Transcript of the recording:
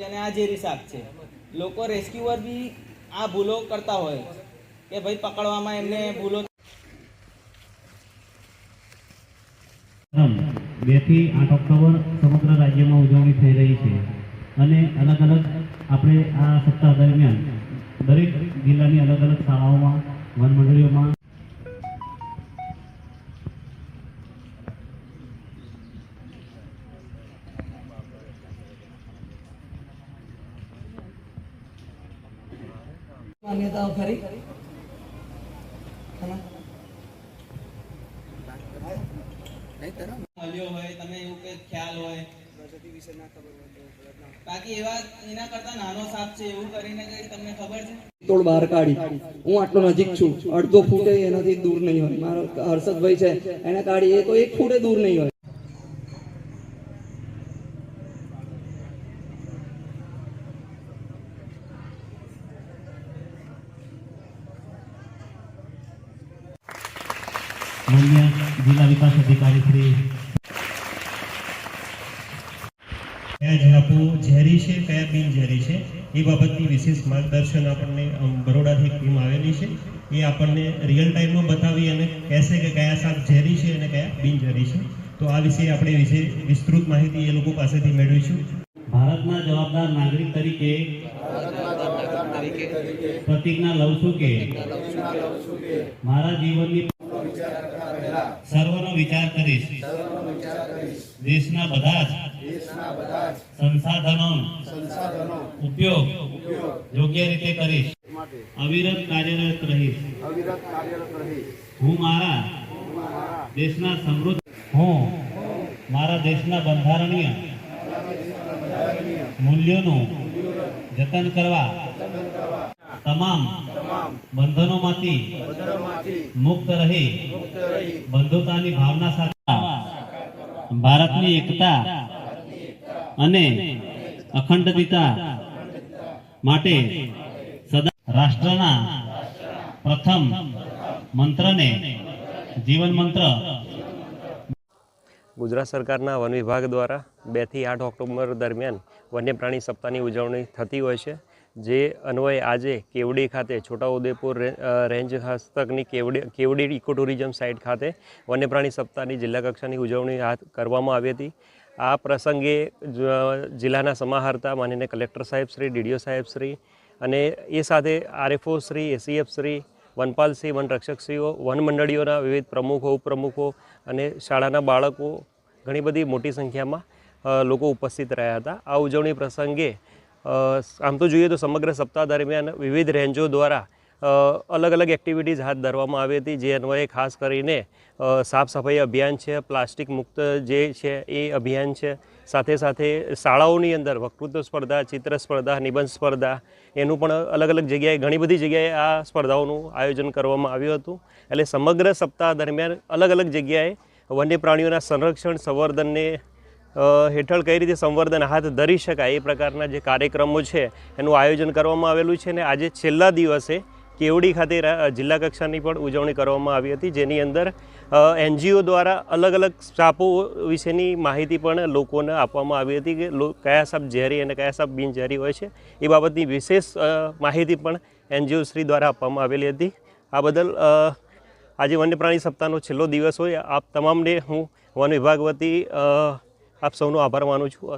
અને આ ઝેરી શાક છે. લોકો રેસ્ક્યુઅર બી આ ભૂલો કરતા હોય કે ભાઈ પકડવામાં એમને ભૂલો બેથી આઠ ઓક્ટોબર સમગ્ર રાજ્યમાં ઉજવણી થઈ રહી છે અને અલગ અલગ આપણે આ સપ્તાહ દરમિયાન દરેક જિલ્લાની અલગ અલગ શાળાઓમાં વન મંડળીઓમાં માન્યતાઓ ખરી મળ્યો હોય તમે એવું કંઈક ખ્યાલ હોય બાકી એવા એના કરતા નાનો સાપ છે એવું કરીને કઈ તમને ખબર છે? તોડ બહાર કાઢી. હું આટલો નજીક છું. અડધો ફૂટે એનાથી દૂર નહીં હોય. મારો હર્ષદભાઈ છે એને કાઢી. એ તો એક ફૂટે દૂર નહીં હોય. માન્ય જિલ્લા વિકાસ અધિકારી શ્રી કયા ઝાપુ ઝેરી છે કયા બિનઝેરી છે? એ બાબતની વિશેષ માર્ગદર્શન આપણને બરોડાથી ટીમ આવેલી છે. એ આપણને રિયલ ટાઈમમાં બતાવી અને કહેશે કે કયા શાક ઝેરી છે અને કયા બિનઝેરી છે. તો આ વિશે આપણે વિશે વિસ્તૃત માહિતી એ લોકો પાસેથી મેળવીશું. ભારતના જવાબદાર નાગરિક તરીકે પ્રતિજ્ઞા લઉં છું કે મારા જીવનની સર્વનો વિચાર કરીશ. દેશના બધા જ સંસાધનો ઉપયોગ યોગ્ય રીતે કરીશ. અવિરત કાર્યરત રહીશ. હું મારા દેશના સમૃદ્ધ હું મારા દેશના બંધારણીય મૂલ્યોનું જતન કરવા તમામ બંધનોમાંથી મુક્ત રહી બંધુતાની ભાવના સાથે ભારતની એકતા અને અખંડતા માટે સદા રાષ્ટ્રના પ્રથમ મંત્રને જીવન મંત્ર ગુજરાત સરકારના વન વિભાગ દ્વારા બેથી આઠ ઓક્ટોબર દરમિયાન વન્ય પ્રાણી સપ્તાહની ઉજવણી થતી હોય છે. જે અન્વયે આજે કેવડી ખાતે, છોટાઉદેપુર રેન્જ હસ્તકની કેવડી કેવડી ઇકો ટુરિઝમ સાઇટ ખાતે વન્યપ્રાણી સપ્તાહની જિલ્લા કક્ષાની ઉજવણી હાથ કરવામાં આવી હતી. આ પ્રસંગે જિલ્લાના સમાહર્તા માનીને કલેક્ટર સાહેબ શ્રી, ડીડીઓ સાહેબ શ્રી અને એ સાથે આરએફઓ શ્રી એસીએફ શ્રી વનપાલશ્રી વનરક્ષકશ્રીઓ વન મંડળીઓના વિવિધ પ્રમુખો, ઉપપ્રમુખો અને શાળાના બાળકો, ઘણી બધી મોટી સંખ્યામાં લોકો ઉપસ્થિત રહ્યા હતા. આ ઉજવણી પ્રસંગે આમ તો જોઈએ તો સમગ્ર સપ્તાહ દરમિયાન વિવિધ રેન્જો દ્વારા અલગ અલગ એક્ટિવિટીઝ હાથ ધરવામાં આવી હતી. જે અન્વયે ખાસ કરીને સાફ સફાઈ અભિયાન છે, પ્લાસ્ટિક મુક્ત જે છે એ અભિયાન છે. સાથે સાથે શાળાઓની અંદર વક્તૃત્વ સ્પર્ધા, ચિત્ર સ્પર્ધા, નિબંધ સ્પર્ધા, એનું પણ અલગ અલગ જગ્યાએ, ઘણી બધી જગ્યાએ આ સ્પર્ધાઓનું આયોજન કરવામાં આવ્યું હતું. એટલે સમગ્ર સપ્તાહ દરમિયાન અલગ અલગ જગ્યાએ વન્ય પ્રાણીઓના સંરક્ષણ, સંવર્ધનને હેઠળ કઈ રીતે સંવર્ધન હાથ ધરી શકાય એ પ્રકારના જે કાર્યક્રમો છે, એનું આયોજન કરવામાં આવેલું છે અને આજે છેલ્લા દિવસે કેવડી ખાતે જિલ્લા કક્ષાની પણ ઉજવણી કરવામાં આવી હતી, જેની અંદર એનજીઓ દ્વારા અલગ અલગ સાપો વિશેની માહિતી પણ લોકોને આપવામાં આવી હતી કે કયા સાપ ઝેરી અને કયા સાપ બિનઝેરી હોય છે, એ બાબતની વિશેષ માહિતી પણ એનજીઓ શ્રી દ્વારા આપવામાં આવેલી હતી. આ બદલ આજે વન્યપ્રાણી સપ્તાહનો છેલ્લો દિવસ હોય, આપ તમામને હું વન વિભાગ વતી આપ સૌનો આભાર માનું છું.